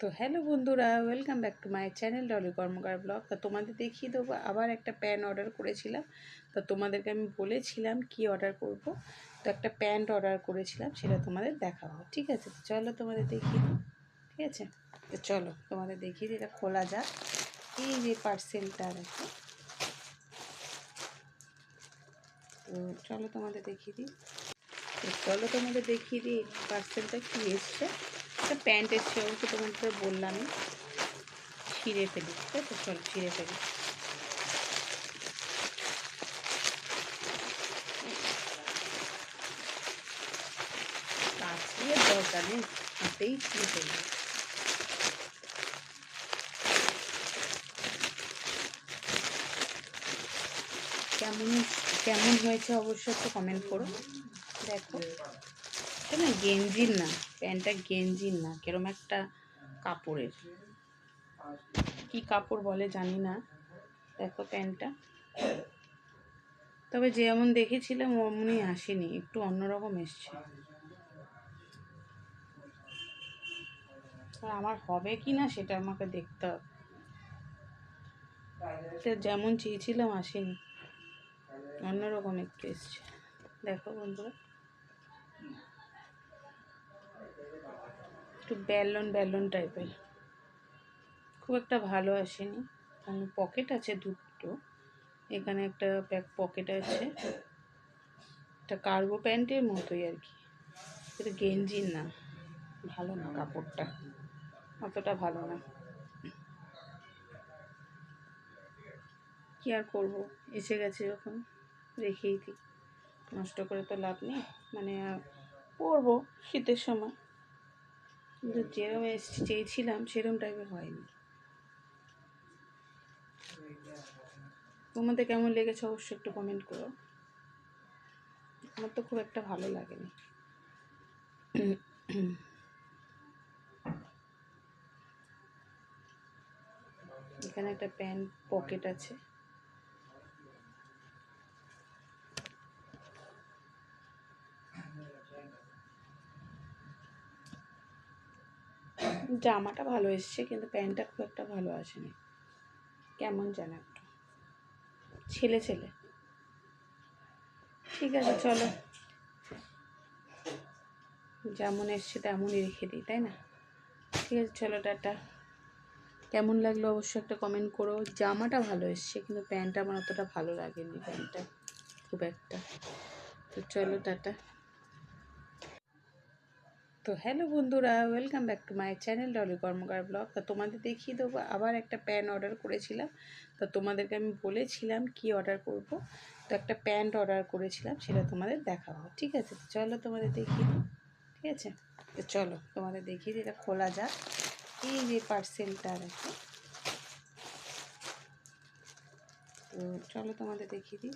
তো হ্যালো বন্ধুরা, welcome back to my channel Dolly Karmakar blog. তো তোমাদের দেখিয়ে দেবো, আবার একটা প্যান্ট অর্ডার করেছিলাম। তো তোমাদেরকে আমি বলেছিলাম কি অর্ডার করব। তো একটা প্যান্ট অর্ডার করেছিলাম, সেটা তোমাদের দেখাবো, ঠিক আছে? তো চলো তোমাদের দেখিয়ে দিই, ঠিক আছে? তো চলো তোমাদের দেখিয়ে দিই, এটা খোলা যাক। এই যে পার্সেলটা দেখো তো চলো তোমাদের দেখিয়ে দিই। তো চলো তোমাদের দেখিয়ে দিই, পার্সেলটা কী এসছে? একটা প্যান্ট এসছে অবশ্য তোমাদের বললামই ছিঁড়ে ফেলি, ঠিক আছে? চল, ছিঁড়ে ফেলি। কাছে দরকার নেই, হাতেই ছিঁড়ে ফেলি। কেমন কেমন হয়েছে অবশ্যই একটু কমেন্ট করো। দেখো, এটা না গেঞ্জির না। প্যান্টটা গেঞ্জির না, কিরম একটা কাপড়ের। কি কাপড় বলে জানি না। দেখো প্যান্টটা। তবে যেমন দেখেছিলাম, অমনি আসেনি, একটু অন্যরকম এসছে। আমার হবে কি না সেটা আমাকে দেখতে হবে। যেমন চেয়েছিলাম আসেনি, অন্যরকম একটু এসছে। দেখো বন্ধুরা। একটু ব্যালন ব্যালন টাইপের। খুব একটা ভালো আসেনি। কারণ পকেট আছে দুটো। এখানে একটা প্যাক পকেট আছে। একটা কার্গো প্যান্টের মতোই আর কি। এটা গেঞ্জির না। ভালো না কাপড়টা। অতটা ভালো না। কি আর করব? এসে গেছে যখন। রেখেই দিই। নষ্ট করে তো লাভ নেই। মানে পরবো শীতের সময়। কিন্তু যেরকম এসে চেয়েছিলাম, সেরকম টাইপের হয়নি। তোমাদের কেমন লেগেছে অবশ্যই একটু কমেন্ট করো। আমার তো খুব একটা ভালো লাগেনি। এখানে একটা প্যান্ট পকেট আছে। জামাটা ভালো এসছে, কিন্তু প্যান্টটা খুব একটা ভালো আসেনি। কেমন যেন একটু। ছেলে ছেলে। ঠিক আছে, চলো। যেমন এসছে তেমনই রেখে দিই, তাই না? ঠিক আছে, চলো, টাটা। কেমন লাগল অবশ্যই একটা কমেন্ট করো। জামাটা ভালো এসছে, কিন্তু প্যান্টটা আমার অতটা ভালো লাগেনি, প্যান্টটা খুব একটা। তো চলো, টাটা। তো হ্যালো বন্ধুরা, welcome back to my channel Dolly Karmakar blog. তো তোমাদের দেখিয়ে দেবো, আবার একটা প্যান্ট অর্ডার করেছিলাম। তো তোমাদেরকে আমি বলেছিলাম কি অর্ডার করব। তো একটা প্যান্ট অর্ডার করেছিলাম, সেটা তোমাদের দেখাবো, ঠিক আছে? চলো তোমাদের দেখিয়ে দিই, ঠিক আছে? তো চলো তোমাদের দেখিয়ে দিই, এটা খোলা যাক। এই যে পার্সেলটা দেখো। তো চলো তোমাদের দেখিয়ে দিই।